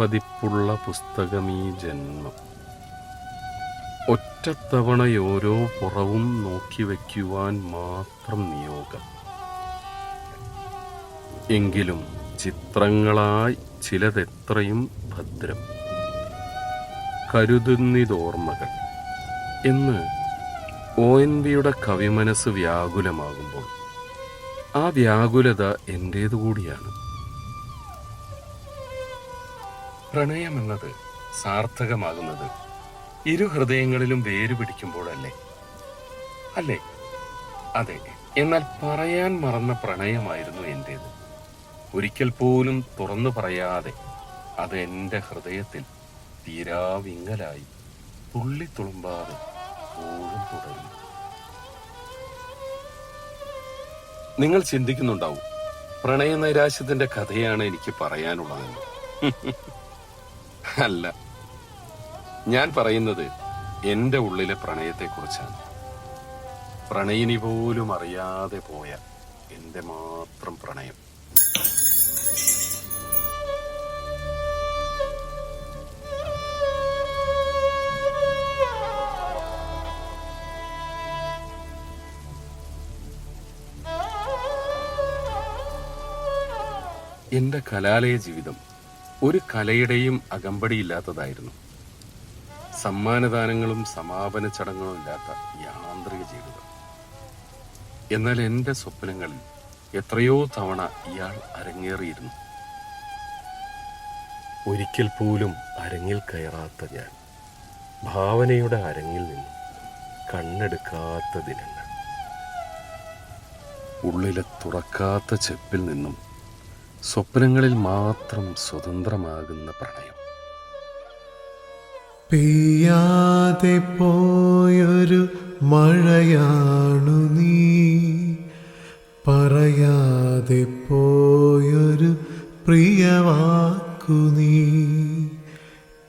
വിരൽപ്പതിപ്പുള്ള ഈ ജന്മം. ഒറ്റത്തവണയോരോ പുറവും നോക്കി വയ്ക്കുവാൻ മാത്രം നിയോഗം. എങ്കിലും ചിത്രങ്ങളായി ചിലതെത്രയും ഭദ്രം. കരുതുന്നിതോർമ്മകൾ എന്ന് ഒ എൻ വിയുടെ കവിമനസ് വ്യാകുലമാകുമ്പോൾ ആ വ്യാകുലത എന്റേതു കൂടിയാണ് പ്രണയമെന്നത് സാർത്ഥകമാകുന്നത് ഇരു ഹൃദയങ്ങളിലും വേര് പിടിക്കുമ്പോഴല്ലേ? അല്ലേ? അതെ. എന്നാൽ പറയാൻ മറന്ന പ്രണയമായിരുന്നു എന്റേത് ഒരിക്കൽ പോലും തുറന്നു പറയാതെ അത് എന്റെ ഹൃദയത്തിൽ തീരാവിങ്ങലായി തുള്ളി തുളുമ്പാതെ നിങ്ങൾ ചിന്തിക്കുന്നുണ്ടാവും പ്രണയ നൈരാശ്യത്തിന്റെ കഥയാണ് എനിക്ക് പറയാനുള്ളതെന്ന്. അല്ല. ഞാൻ പറയുന്നത് എന്റെ ഉള്ളിലെ പ്രണയത്തെ കുറിച്ചാണ് പ്രണയിനി പോലും അറിയാതെ പോയ എന്റെ മാത്രം പ്രണയം. എന്റെ കലാലയ ജീവിതം ഒരു കലയുടെയും അകമ്പടിയില്ലാത്തതായിരുന്നു. സമ്മാനദാനങ്ങളും സമാപന ചടങ്ങുകളും ഇല്ലാത്ത യാന്ത്രിക ജീവിതം. എന്നാൽ എന്റെ സ്വപ്നങ്ങളിൽ എത്രയോ തവണ ഇയാൾ അരങ്ങേറിയിരുന്നു. ഒരിക്കൽ പോലും അരങ്ങിൽ കയറാത്ത ഞാൻ ഭാവനയുടെ അരങ്ങിൽ നിന്ന് കണ്ണെടുക്കാത്ത ദിനങ്ങൾ. ഉള്ളിലെ തുറക്കാത്ത ചെപ്പിൽ നിന്നും സ്വപ്നങ്ങളിൽ മാത്രം സ്വതന്ത്രമാകുന്ന പ്രണയം. പെയ്യാതെ പോയൊരു മഴയാണു നീ. പറയാതെ പോയൊരു പ്രിയവാക്കു നീ.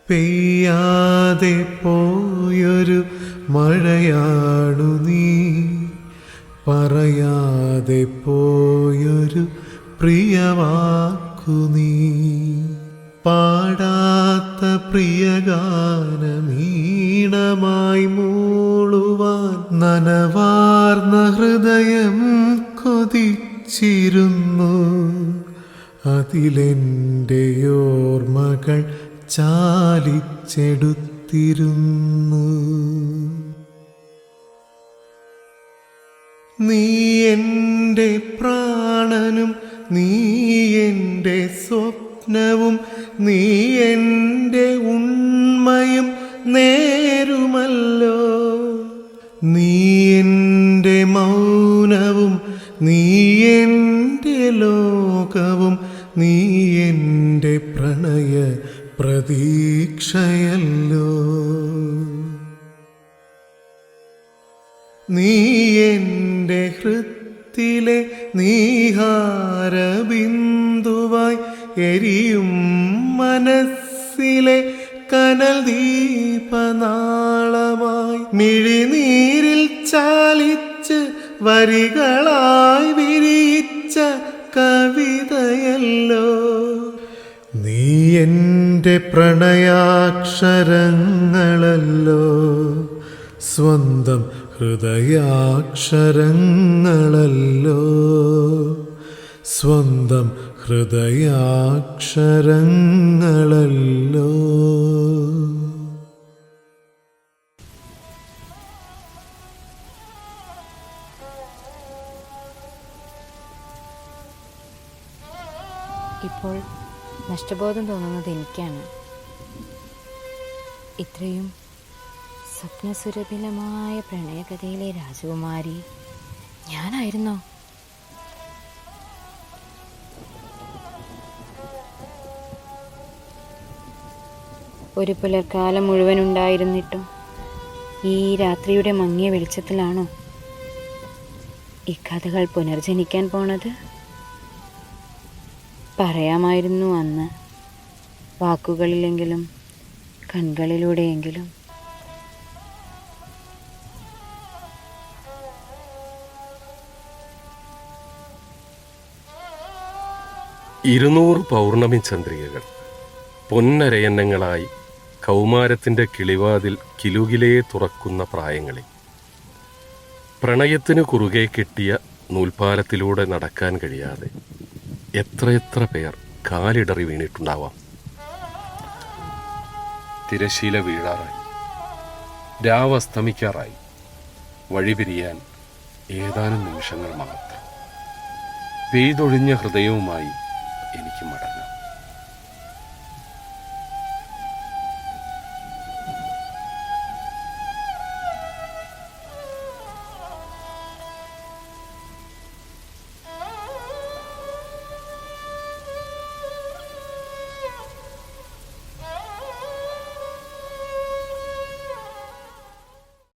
പെയ്യാതെ പോയൊരു മഴയാണു നീ. പറയാതെ പോയൊരു പ്രിയവാക്കു നീ. പാടാത്ത പ്രിയഗാനമീണമായി മൂളുവാൻ നനവാർന്ന ഹൃദയം കൊതിച്ചിരുന്നു. അതിലെന്റെ ഓർമ്മകൾ ചാലിച്ചെടുത്തിരുന്നു. നീ എന്റെ പ്രാണനും നീ എന്റെ സ്വപ്നവും നീ എന്റെ ഉണ്മയും നേരുമല്ലോ. നീ എന്റെ മൗനവും നീ എന്റെ ലോകവും നീ എന്റെ പ്രണയ പ്രതീക്ഷയല്ലോ. നീ എന്റെ ഹൃത്തിലെ നീഹാരബിന്ദുവായി എരിയും മനസ്സിലെ കനൽ ദീപനാളമായി മിഴിനീരിൽ ചാലിച്ച് വരികളായി വിരിച്ച കവിതയല്ലോ. നീ എന്റെ പ്രണയാക്ഷരങ്ങളല്ലോ. സ്വന്തം ഹൃദയാക്ഷരങ്ങളല്ലോ. സ്വന്തം ഹൃദയാക്ഷരങ്ങളല്ലോ. ഇപ്പോൾ നഷ്ടബോധം തോന്നുന്നത് എനിക്കാണ്. ഇത്രയും സ്വപ്നസുരഭിലമായ പ്രണയകഥയിലെ രാജകുമാരി ഞാനായിരുന്നോ? ഒരു പുലർക്കാലം മുഴുവൻ ഉണ്ടായിരുന്നിട്ടും ഈ രാത്രിയുടെ മങ്ങിയ വെളിച്ചത്തിലാണോ ഈ കഥകൾ പുനർജനിക്കാൻ പോണത്? പറയാമായിരുന്നു അന്ന് വാക്കുകളിലെങ്കിലും കൺകളിലൂടെയെങ്കിലും. ഇരുന്നൂറ് പൗർണമി ചന്ദ്രികകൾ. പൊന്നരയന്നങ്ങളായി കൗമാരത്തിന്റെ കിളിവാതിൽ കിലുകിലേ തുറക്കുന്ന പ്രായങ്ങളിൽ. പ്രണയത്തിന് കുറുകെ കിട്ടിയ നൂൽപ്പാലത്തിലൂടെ നടക്കാൻ കഴിയാതെ എത്രയെത്ര പേർ കാലിടറി വീണിട്ടുണ്ടാവാം. തിരശീല വീഴാറായി. രാവസ്തമിക്കാറായി വഴിപിരിയാൻ ഏതാനും നിമിഷങ്ങൾ മാത്രം. പെയ്തൊഴിഞ്ഞ ഹൃദയവുമായി എനിക്ക് മടങ്ങാം.